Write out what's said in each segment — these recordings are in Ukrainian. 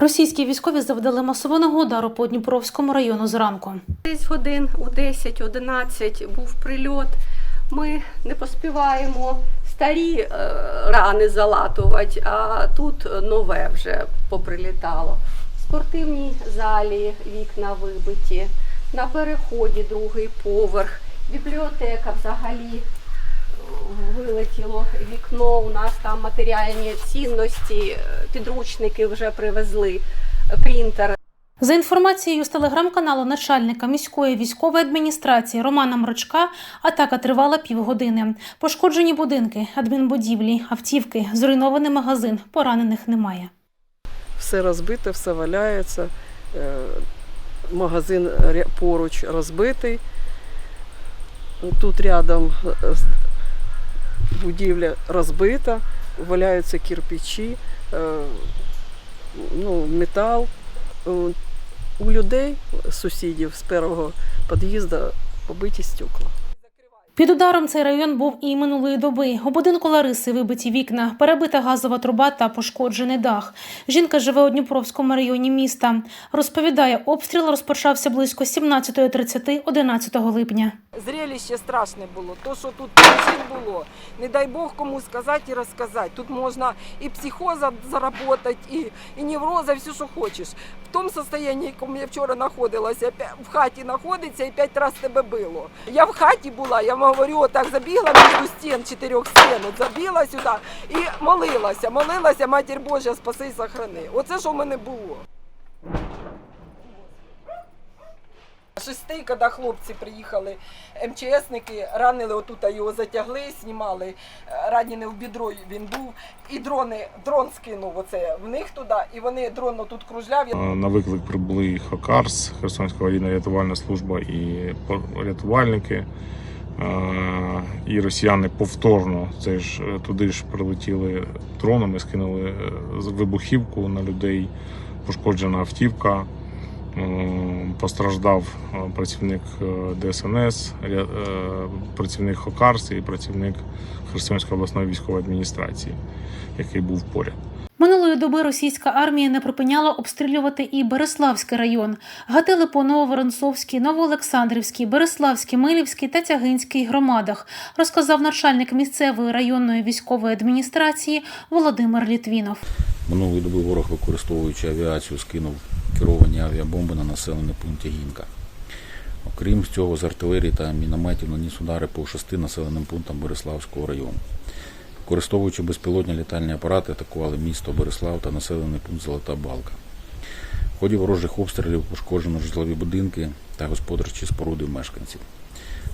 Російські військові завдали масованого удару по Дніпровському району зранку. Десь годин у 10-11 був прильот. Ми не поспіваємо старі е, рани залатувати, а тут нове вже поприлітало. В спортивній залі вікна вибиті, на переході другий поверх, бібліотека взагалі вилетіло вікно. У нас там матеріальні цінності, е, підручники вже привезли, е, принтер За інформацією з телеграм-каналу начальника міської військової адміністрації Романа Мрочка, атака тривала півгодини. Пошкоджені будинки, адмінбудівлі, автівки, зруйнований магазин. Поранених немає. все розбите, все валяється. Е, Магазин поруч розбитий. Тут рядом з- будівля розбита, валяються кирпичі, е, ну, метал. Е, У людей, сусідів з першого під'їзду, побиті стекла. Під ударом цей район був і минулої доби. У будинку Лариси вибиті вікна, перебита газова труба та пошкоджений дах. Жінка живе у Дніпровському районі міста. Розповідає, обстріл розпочався близько 17.30 11 липня. Зрелище страшне було. То, що тут було, не дай Бог кому сказати і розказати. Тут можна і психоза заработати, і, і невроза, все, що хочеш. В тому в якому я вчора знаходилася, в хаті знаходиться і п'ять разів тебе било. Я в хаті була, я говорю, отак забігла між стін, чотирьох стін, от забігла сюди і молилася, молилася, Матір Божа, спаси і сохрани. Оце що в мене було. Шестий, коли хлопці приїхали, МЧСники ранили отут, його затягли, знімали, е, ранений в бідро він був, і дрони, дрон скинув оце в них туди, і вони дрон тут кружляв. Е, На виклик прибули Хакарс, Херсонська аварійна рятувальна служба і рятувальники. Е, І росіяни повторно це ж е, туди ж прилетіли дронами, скинули е, вибухівку на людей, пошкоджена автівка. Постраждав працівник ДСНС, працівник Хокарс і працівник Херсонської обласної військової адміністрації, який був поряд. Минулої доби російська армія не припиняла обстрілювати і Береславський район. Гатили по Нововоронцовській, Новоолександрівській, Береславській, Милівській та Тягинській громадах, розказав начальник місцевої районної військової адміністрації Володимир Літвінов. Минулої доби ворог, використовуючи авіацію, скинув керовані авіабомби на населений пункт Тягінка. Окрім цього, з артилерії та мінометів наніс удари по шести населеним пунктам Бориславського району. Використовуючи безпілотні літальні апарати, атакували місто Борислав та населений пункт Золота Балка. В ході ворожих обстрілів пошкоджено житлові будинки та господарчі споруди мешканців.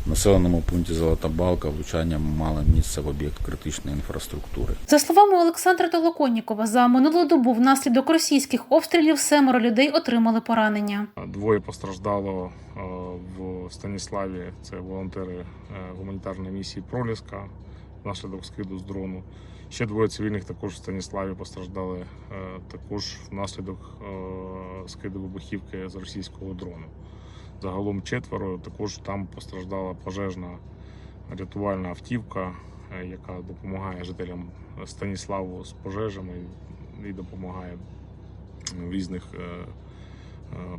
В населеному пункті Золота Балка влучання мало місце в об'єкт критичної інфраструктури. За словами Олександра Толоконнікова, за минулу добу внаслідок російських обстрілів семеро людей отримали поранення. Двоє постраждало е, в Станіславі. Це волонтери е, гуманітарної місії Проліска внаслідок скиду з дрону. Ще двоє цивільних також в Станіславі постраждали е, також внаслідок е, скиду вибухівки з російського дрону. Загалом четверо також там постраждала пожежна рятувальна автівка, е, яка допомагає жителям Станіславу з пожежами і допомагає в різних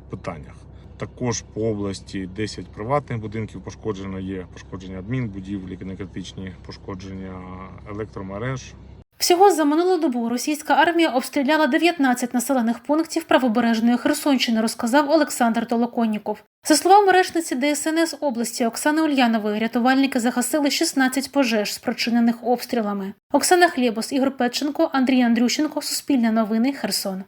питаннях. Також по області 10 приватних будинків пошкоджено є пошкодження адмінбудівлі, некритичні пошкодження електромереж. Всього за минулу добу російська армія обстріляла 19 населених пунктів правобережної Херсонщини, розказав Олександр Толоконніков. За словами речниці ДСНС області Оксани Ульянової, рятувальники загасили 16 пожеж, спричинених обстрілами. Оксана Хлєбос, Ігор Петченко, Андрій Андрющенко, Суспільне новини, Херсон.